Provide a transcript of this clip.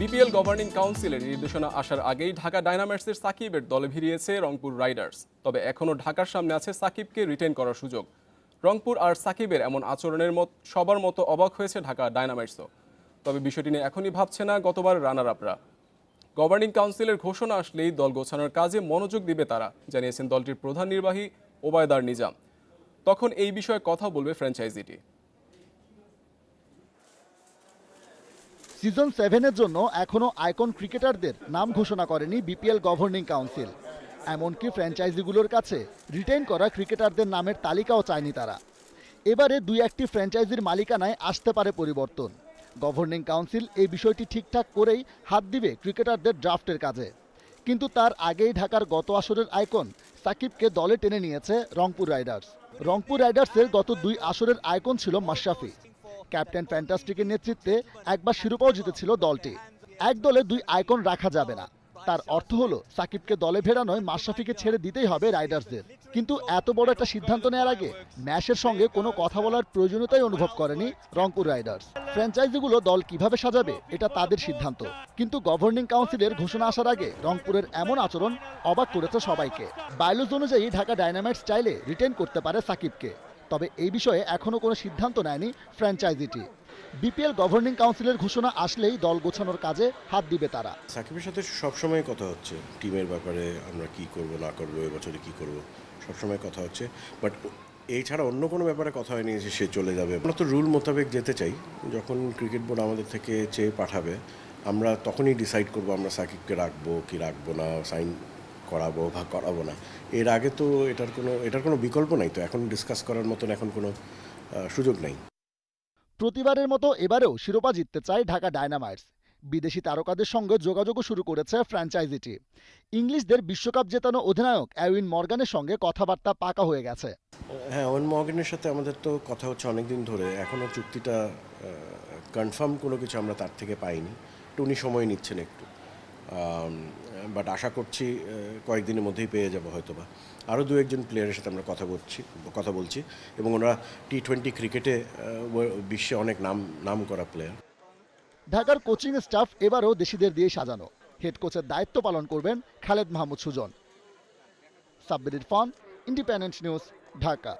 BPL governing কাউন্সিলের নির্দেশনা আসার আগেই ঢাকা ডায়নামাইটসের সাকিবের দলে ভিড়িয়েছে রংপুর রাইডার্স। তবে এখনও ঢাকার সামনে আছে সাকিবকে রিটেন করার সুযোগ। রংপুর আর সাকিবের এমন আচরণের মত সবার মতো অবাক হয়েছে ঢাকা ডায়নামাইটসও। তবে বিষয়টি নিয়ে এখনই ভাবছে না গতবার রানার আপরা গভর্নিং কাউন্সিলের ঘোষণা আসলেই দল গোছানোর কাজে মনোযোগ দিবে তারা, জানিয়েছেন দলটির প্রধান নির্বাহী ওবায়দার নিজাম। তখন এই বিষয়ে কথা বলবে ফ্র্যাঞ্চাইজিটি। সিজন সেভেনের জন্য এখনও আইকন ক্রিকেটারদের নাম ঘোষণা করেনি বিপিএল গভর্নিং কাউন্সিল। এমনকি ফ্র্যাঞ্চাইজিগুলোর কাছে রিটেইন করা ক্রিকেটারদের নামের তালিকাও চায়নি তারা। এবারে দুই একটি ফ্র্যাঞ্চাইজির মালিকানায় আসতে পারে পরিবর্তন। গভর্নিং কাউন্সিল এই বিষয়টি ঠিকঠাক করেই হাত দিবে ক্রিকেটারদের ড্রাফটের কাজে। কিন্তু তার আগেই ঢাকার গত আসরের আইকন সাকিবকে দলে টেনে নিয়েছে রংপুর রাইডার্স। রংপুর রাইডার্সের গত দুই আসরের আইকন ছিল মাশরাফি। ক্যাপ্টেন ফ্যান্টাস্টিকের নেতৃত্বে একবার শিরোপাও জিতেছিল দলটি। এক দলে দুই আইকন রাখা যাবে না। তার অর্থ হলো, সাকিবকে দলে ভেড়ানোয় মাশরাফিকে ছেড়ে দিতেই হবে রাইডার্সদের। কিন্তু এত বড় একটা সিদ্ধান্ত নেওয়ার আগে ম্যাশের সঙ্গে কোনো কথা বলার প্রয়োজনীয়তাই অনুভব করেনি রংপুর রাইডার্স। ফ্র্যাঞ্চাইজিগুলো দল কীভাবে সাজাবে, এটা তাদের সিদ্ধান্ত। কিন্তু গভর্নিং কাউন্সিলের ঘোষণা আসার আগে রংপুরের এমন আচরণ অবাক করেছে সবাইকে। বায়োলজ অনুযায়ী ঢাকা ডায়নামাইটস চাইলে রিটেন করতে পারে সাকিবকে। তবে এই বিষয়ে এখনও কোনো সিদ্ধান্ত নেয়নি ফ্র্যাঞ্চাইজিটি। বিপিএল গভর্নিং কাউন্সিলের ঘোষণা আসলেই দল গোছানোর কাজে হাত দিবে তারা। সাকিবের সাথে সবসময় কথা হচ্ছে, টিমের ব্যাপারে আমরা কি করব, না করব এবছরে কি করব, সবসময় কথা হচ্ছে। বাট এই ছাড়া অন্য কোনো ব্যাপারে কথা হয়নি যে সে চলে যাবে। আমরা তো রুল মোতাবেক যেতে চাই। যখন ক্রিকেট বোর্ড আমাদের থেকে চেয়ে পাঠাবে, আমরা তখনই ডিসাইড করব আমরা সাকিবকে রাখব কি রাখব না, সাইন করাবো বা করাবো না। এর আগে তো এটার কোনো এটার কোনো বিকল্প নাই তো এখন ডিসকাস করার মতন এখন কোনো সুযোগ নাই। প্রতিবারের মতো এবারেও শিরোপা জিততে চায় ঢাকা ডায়নামাইটস। বিদেশি তারকাদের সঙ্গে যোগাযোগও শুরু করেছে ফ্র্যাঞ্চাইজিটি। ইংলিশদের বিশ্বকাপ জেতানো অধিনায়ক অ্যাউইন মর্গানের সঙ্গে কথাবার্তা পাকা হয়ে গেছে। হ্যাঁ ওয়েন মর্গানের সাথে আমাদের তো কথা হচ্ছে অনেক দিন ধরে। এখনও চুক্তিটা কনফার্ম কোনো কিছু আমরা তার থেকে পাইনি। একটু উনি সময় নিচ্ছেন একটু। বাট আশা করছি কয়েকদিনের মধ্যেই পেয়ে যাব হয়তো বা আরও দু একজন প্লেয়ারের সাথে আমরা কথা বলছি কথা বলছি, এবং ওরা টি টোয়েন্টি ক্রিকেটে বিশ্বে অনেক নাম নাম করা প্লেয়ার ঢাকার কোচিং স্টাফ এবারও দেশিদের দিয়ে সাজানো। হেড কোচের দায়িত্ব পালন করবেন Khaled Mahmud Sujan. Sabbir Irfan independent news Dhaka.